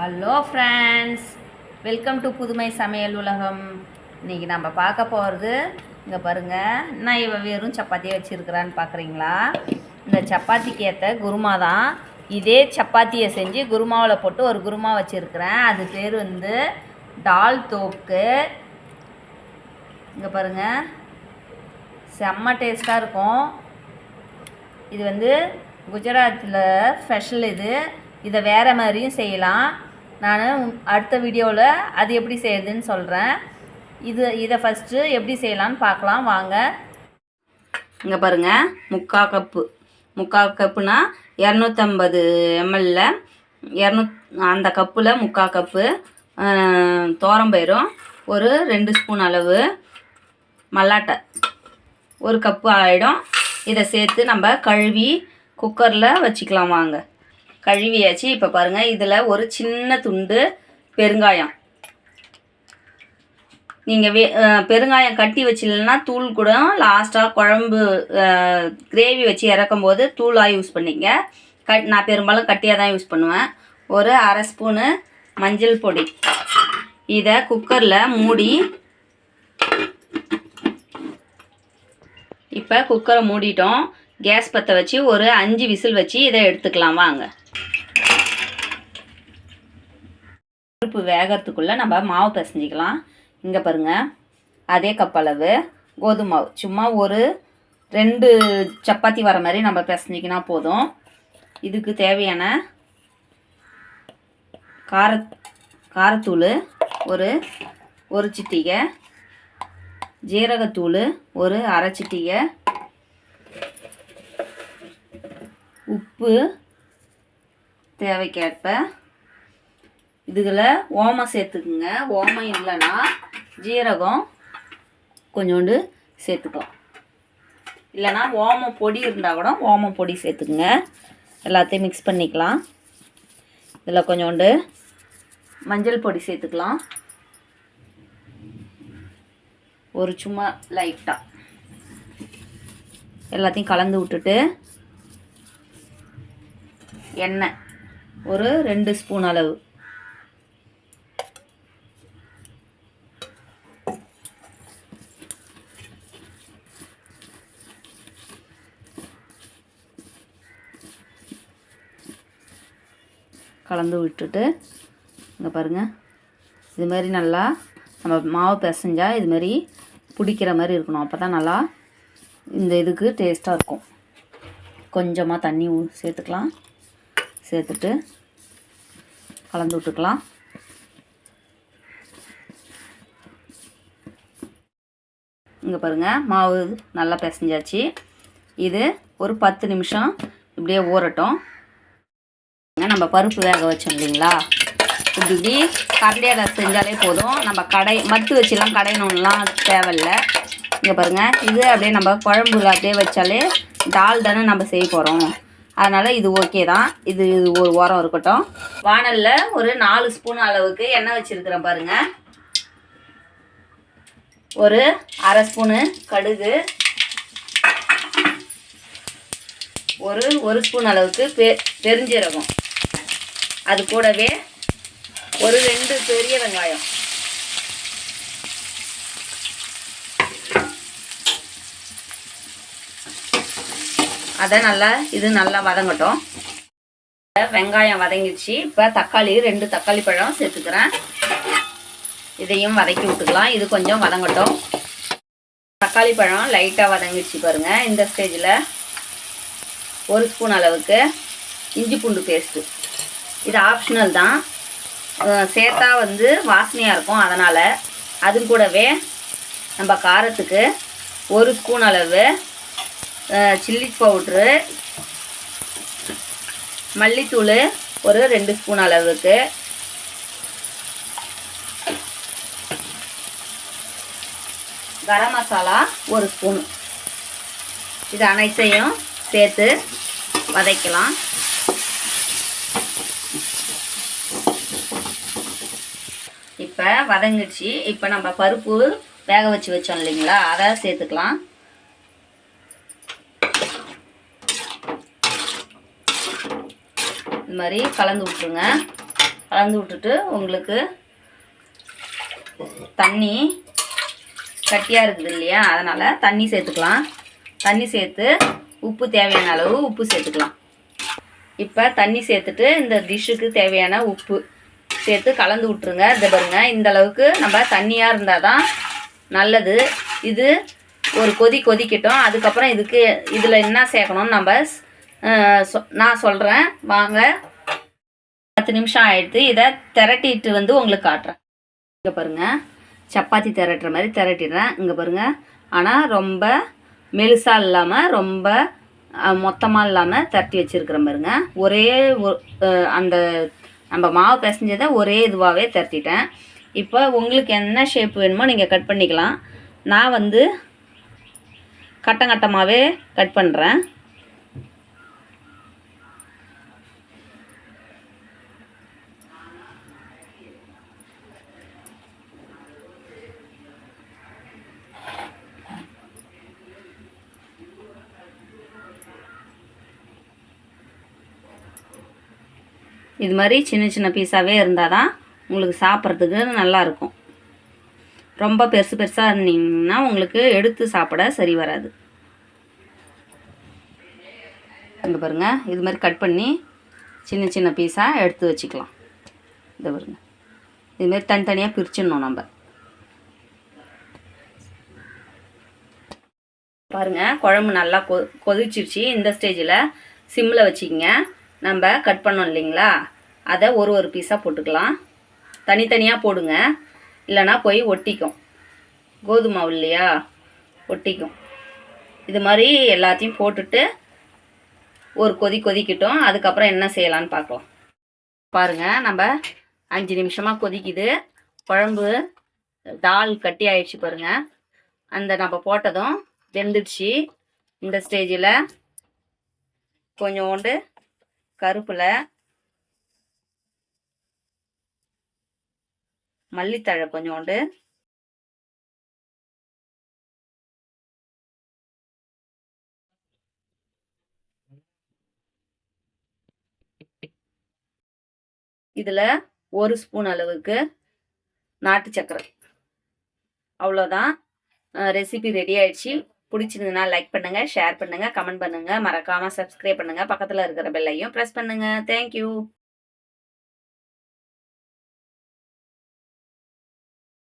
Hello friends welcome to புதுமை சமையல் உலகம் இன்றைக்கி நம்ம பார்க்க போகிறது இங்கே பாருங்கள் நான் இவ வெறும் சப்பாத்தியை வச்சுருக்கிறான்னு பார்க்குறீங்களா இந்த சப்பாத்திக்கு ஏற்ற குருமா தான். இதே சப்பாத்தியை செஞ்சு குருமாவில் போட்டு ஒரு குருமா வச்சுருக்கிறேன். அது பேர் வந்து டால் தோக்கு. இங்கே பாருங்கள் செம்ம டேஸ்ட்டாக இருக்கும். இது வந்து குஜராத்தில் ஸ்பெஷல் இது. இதை வேறு மாதிரியும் செய்யலாம். நான் அடுத்த வீடியோவில் அது எப்படி செய்யுதுன்னு சொல்கிறேன் இது இதை ஃபஸ்ட்டு எப்படி செய்யலாம்னு பார்க்கலாம் வாங்க. இங்கே பாருங்கள் முக்கா கப்பு. முக்கா கப்புனா இரநூத்தம்பது எம்எல்ல இரநூத் அந்த கப்பில் முக்கா கப்பு தோரம்பயிரும் ஒரு ரெண்டு ஸ்பூன் அளவு மல்லாட்டை. ஒரு கப்பு ஆகிடும் இதை சேர்த்து நம்ம கழுவி குக்கரில் வச்சுக்கலாம். வாங்க. கழுவியாச்சு. இப்போ பாருங்கள் இதில் ஒரு சின்ன துண்டு பெருங்காயம். நீங்கள் வே பெருங்காயம் கட்டி வச்சிடலன்னா தூள் கூட லாஸ்ட்டாக குழம்பு கிரேவி வச்சு இறக்கும் போது தூளாக யூஸ் பண்ணிங்க. கட் நான் பெரும்பாலும் கட்டியாக தான் யூஸ் பண்ணுவேன். ஒரு அரை ஸ்பூனு மஞ்சள் பொடி. இதை குக்கரில் மூடி இப்போ குக்கரை மூடிட்டோம். கேஸ் பற்ற வச்சு ஒரு அஞ்சு விசில் வச்சு இதை எடுத்துக்கலாம் வாங்க. பருப்பு வேகிறதுக்குள்ளே நம்ம மாவு பிசைஞ்சிக்கலாம். இங்கே பாருங்கள் அதே கப்பளவு கோதுமை மாவு. சும்மா ஒரு ரெண்டு சப்பாத்தி வர மாதிரி நம்ம பிசைஞ்சிக்கினா போதும். இதுக்கு தேவையான கார காரத்தூள் ஒரு ஒரு சிட்டிகை. ஜீரகத்தூள் ஒரு அரை சிட்டிகை. உப்பு தேவைக்கேற்ப. இதுகளை ஓமம் சேர்த்துக்குங்க. ஓமம் இல்லைன்னா ஜீரகம் கொஞ்சோண்டு சேர்த்துக்கோ. இல்லைன்னா ஓமம் பொடி இருந்தால் கூட ஓமம் பொடி சேர்த்துக்குங்க. எல்லாத்தையும் மிக்ஸ் பண்ணிக்கலாம். இதில் கொஞ்சோண்டு மஞ்சள் பொடி சேர்த்துக்கலாம். ஒரு சும்மா லைட்டாக எல்லாத்தையும் கலந்து விட்டுட்டு எண்ணெய். ஒரு ரெண்டு ஸ்பூன் அளவு. கலந்து விட்டுட்டு இங்கே பாருங்கள் இது மாதிரி நல்லா நம்ம மாவு பிசைஞ்சால் இது மாதிரி பிடிக்கிற மாதிரி இருக்கணும். அப்போ தான் நல்லா இந்த இதுக்கு டேஸ்ட்டாக இருக்கும். கொஞ்சமாக தண்ணி சேர்த்துக்கலாம். சேர்த்துட்டு கலந்து விட்டுக்கலாம். இங்கே பாருங்கள் மாவு நல்லா பிசைஞ்சாச்சு. இது ஒரு பத்து நிமிஷம் இப்படியே ஊறட்டும். நம்ம பருப்பு வேக வச்சோம் இல்லைங்களா? இப்படி இப்படி கரண்டியால் செஞ்சாலே போதும். நம்ம கடை மத்து வச்சுலாம் கடையணும்லாம் தேவையில்ல. இங்கே பாருங்கள் இது அப்படியே நம்ம குழம்புல அப்படியே வச்சாலே தால் தானே நம்ம செய்ய போகிறோம் அதனால் இது ஓகே தான். இது இது ஒரு உரம் இருக்கட்டும். வானலில் ஒரு நாலு ஸ்பூன் அளவுக்கு எண்ணெய் வச்சுருக்கிறேன் பாருங்கள் ஒரு அரை ஸ்பூனு கடுகு. ஒரு ஒரு ஸ்பூன் அளவுக்கு பெ பெருஞ்சீரகம். அது கூடவே ஒரு ரெண்டு பெரிய வெங்காயம். அதை நல்லா இது நல்லா வதங்கட்டும். வெங்காயம் வதங்கிடுச்சு. இப்போ தக்காளி ரெண்டு தக்காளி பழம் சேர்த்துக்கிறேன். இதையும் வதக்கி விட்டுக்கலாம். இது கொஞ்சம் வதங்கட்டும். தக்காளி பழம் லைட்டாக வதங்கிடுச்சு பாருங்கள் இந்த ஸ்டேஜில் ஒரு ஸ்பூன் அளவுக்கு இஞ்சி பூண்டு பேஸ்ட்டு இது ஆப்ஷனல் தான். சேர்த்தா வந்து வாசனையாக இருக்கும். அதனால் அது கூடவே நம்ம காரத்துக்கு ஒரு ஸ்பூன் அளவு சில்லி பவுட்ரு மல்லித்தூள் ஒரு ரெண்டு ஸ்பூன் அளவுக்கு. கரம் மசாலா ஒரு ஸ்பூன் இது அனைத்தையும் சேர்த்து வதக்கலாம். இப்போ வதங்கிடுச்சு. இப்போ நம்ம பருப்பு வேக வச்சு வச்சோம் இல்லைங்களா? அதை சேர்த்துக்கலாம். இது மாதிரி கலந்து விட்ருங்க கலந்து விட்டுட்டு உங்களுக்கு தண்ணி கட்டியாக இருக்குது இல்லையா? அதனால் தண்ணி சேர்த்துக்கலாம். தண்ணி சேர்த்து உப்பு தேவையான அளவு உப்பு சேர்த்துக்கலாம். இப்போ தண்ணி சேர்த்துட்டு இந்த டிஷ்ஷுக்கு தேவையான உப்பு சேர்த்து கலந்து விட்ருங்க இந்த பாருங்க இந்த அளவுக்கு நம்ம தண்ணியாக இருந்தால் தான் நல்லது. இது ஒரு கொதி கொதிக்கட்டும். அதுக்கப்புறம் இதுக்கு இதில் என்ன சேர்க்கணும்னு நம்ம நான் சொல்கிறேன் வாங்க. பத்து நிமிஷம் ஆகிடுது இதை திரட்டிட்டு வந்து உங்களுக்கு காட்டுறேன். இங்கே பாருங்கள் சப்பாத்தி திரட்டுற மாதிரி திரட்டிடுறேன். இங்கே பாருங்கள் ஆனால் ரொம்ப மெலுசாக இல்லாமல் ரொம்ப மொத்தமாக இல்லாமல் திரட்டி வச்சுருக்கிறேன் பாருங்க. ஒரே ஒ- அந்த நம்ம மாவு பிசைஞ்சதை ஒரே இதுவாகவே திரட்டிட்டேன். இப்போ உங்களுக்கு என்ன ஷேப் வேணுமோ நீங்கள் கட் பண்ணிக்கலாம். நான் வந்து கட்டம் கட்டமாகவே கட் பண்ணுறேன் இது மாதிரி சின்ன சின்ன பீஸாகவே இருந்தால் தான் உங்களுக்கு சாப்பிட்றதுக்கு நல்லா இருக்கும் ரொம்ப பெருசு பெருசாக இருந்தீங்கன்னா உங்களுக்கு எடுத்து சாப்பிட சரி வராது. இங்கே பாருங்க இது மாதிரி கட் பண்ணி சின்ன சின்ன பீஸாக எடுத்து வச்சுக்கலாம். இந்த பாருங்க. இதுமாரி தனித்தனியாக பிரிச்சிடணும் நம்ம. பாருங்க குழம்பு நல்லா கொ கொதிச்சிருச்சு. இந்த ஸ்டேஜில் சிம்மில் வச்சுக்கிங்க. நம்ம கட் பண்ணோம் இல்லைங்களா? அதை ஒரு ஒரு பீஸாக போட்டுக்கலாம். தனித்தனியாக போடுங்க. இல்லைன்னா போய் ஒட்டிக்கும். கோதுமை மாவு இல்லையா? ஒட்டிக்கும். இது மாதிரி எல்லாத்தையும் போட்டுட்டு ஒரு கொதி கொதிக்கட்டும். அதுக்கப்புறம் என்ன செய்யலான்னு பார்க்கலாம். பாருங்க நம்ம அஞ்சு நிமிஷமாக கொதிக்குது. குழம்பு தால் கட்டி ஆயிடுச்சு பாருங்கள் அந்த நம்ம போட்டதும் வெந்துடுச்சு. இந்த ஸ்டேஜில் கொஞ்சோண்டு கருப்பில் மல்லித்தழை கொஞ்சோண்டு. இதில் ஒரு ஸ்பூன் அளவுக்கு நாட்டு சக்கரை. அவ்வளோதான் ரெசிபி ரெடி ஆயிடுச்சு. பிடிச்சிருந்ததுன்னா லைக் பண்ணுங்க ஷேர் பண்ணுங்க கமெண்ட் பண்ணுங்க. மறக்காம சப்ஸ்கிரைப் பண்ணுங்க. பக்கத்தில் இருக்கிற பெல்லையும் ப்ரெஸ் பண்ணுங்க. தேங்க்யூ